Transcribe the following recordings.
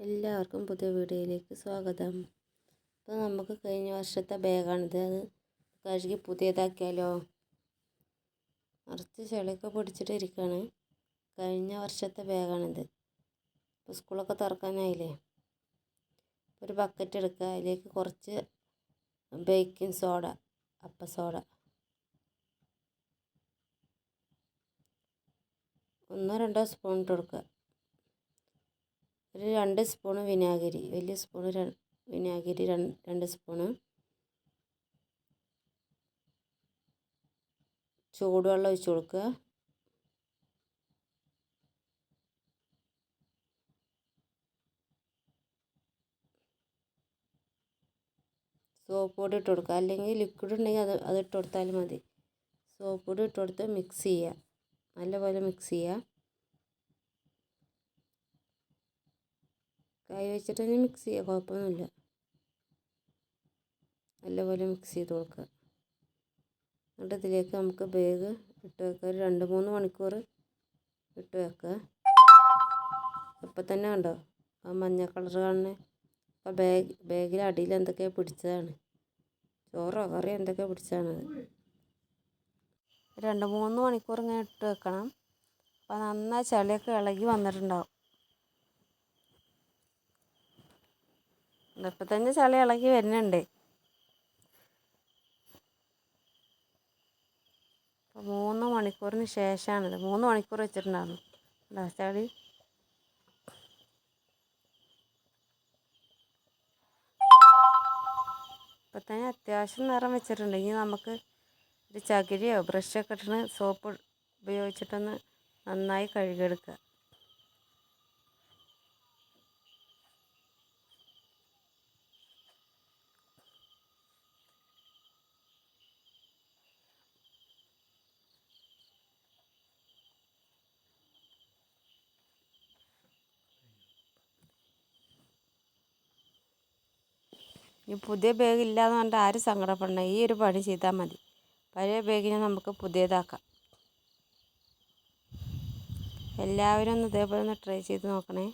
എല്ലാവർക്കും പുതിയ വീഡിയോയിലേക്ക് സ്വാഗതം. ഇപ്പോൾ നമുക്ക് കഴിഞ്ഞ വർഷത്തെ ബാഗാണിത്. അത് കഴുകി പുതിയതാക്കിയാലോ? നിറച്ച് ചെളിയൊക്കെ പിടിച്ചിട്ട് ഇരിക്കുകയാണ് കഴിഞ്ഞ വർഷത്തെ ബാഗാണിത്. ഇപ്പോൾ സ്കൂളൊക്കെ തുറക്കാനായില്ലേ? ഒരു ബക്കറ്റ് എടുക്കുക അതിലേക്ക് കുറച്ച് ബേക്കിംഗ് സോഡ അപ്പ സോഡ ഒന്നോ രണ്ടോ സ്പൂൺ ഇട്ട് കൊടുക്കുക ഒരു രണ്ട് സ്പൂണ് വിനാഗിരി വലിയ സ്പൂണ് വിനാഗിരി രണ്ട് സ്പൂണ്. ചൂടുവെള്ളം ഒഴിച്ച് കൊടുക്കുക. സോപ്പ് പൊടി ഇട്ട് കൊടുക്കുക. അല്ലെങ്കിൽ ലിക്വിഡ് ഉണ്ടെങ്കിൽ അത് അത് ഇട്ട് കൊടുത്താലും മതി. സോപ്പ് പൊടി ഇട്ട് കൊടുത്ത് മിക്സ് ചെയ്യുക. നല്ലപോലെ മിക്സ് ചെയ്യുക. കൈ വെച്ചിട്ട് തന്നെ മിക്സ് ചെയ്യുക കുഴപ്പമൊന്നുമില്ല. നല്ലപോലെ മിക്സ് ചെയ്ത് കൊടുക്കുക. എന്നിട്ട് ഇതിലേക്ക് നമുക്ക് ബാഗ് ഇട്ട് വെക്കുക. ഒരു രണ്ട് മൂന്ന് മണിക്കൂർ ഇട്ട് വെക്കുക. ഇപ്പം തന്നെ കണ്ടോ? ആ മഞ്ഞ കളർ കാണുന്നത് ഇപ്പം ബാഗ് ബാഗിൽ അടിയിൽ എന്തൊക്കെയോ പിടിച്ചതാണ്? ചോറോ കറിയോ എന്തൊക്കെയോ പിടിച്ചതാണത് രണ്ട് മൂന്ന് മണിക്കൂർ ഇങ്ങനെ ഇട്ട് വെക്കണം. അപ്പോൾ നന്നായി ചളിയൊക്കെ ഇളകി വന്നിട്ടുണ്ടാവും. ഇപ്പം തന്നെ ചളി ഇളകി വരുന്നുണ്ട്. മൂന്ന് മണിക്കൂറിന് ശേഷമാണിത് മൂന്ന് മണിക്കൂർ വെച്ചിട്ടുണ്ടായിരുന്നു. ചളി? ഇപ്പം തന്നെ അത്യാവശ്യം നിറം വെച്ചിട്ടുണ്ട്. ഇനി നമുക്ക് ഒരു ചകിരിയോ ബ്രഷൊക്കെ ഇട്ടിട്ട് സോപ്പ് ഉപയോഗിച്ചിട്ടൊന്ന് നന്നായി കഴുകിയെടുക്കുക. ഈ പുതിയ ബാഗ് ഇല്ലയെന്ന് പറഞ്ഞിട്ട് ആരും സങ്കടപ്പെടണം ഈ ഒരു പണി ചെയ്താൽ മതി. പഴയ ബാഗിനെ നമുക്ക് പുതിയതാക്കാം. എല്ലാവരും ഒന്ന് ഇതേപോലെ ഒന്ന് ട്രൈ ചെയ്ത് നോക്കണേ.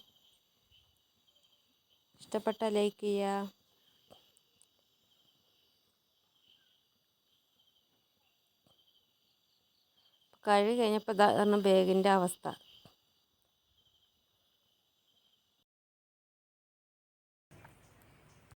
ഇഷ്ടപ്പെട്ട ലൈക്ക് ചെയ്യുക കഴുകി കഴിഞ്ഞപ്പോൾ ഇതാണ് ബാഗിന്റെ അവസ്ഥ.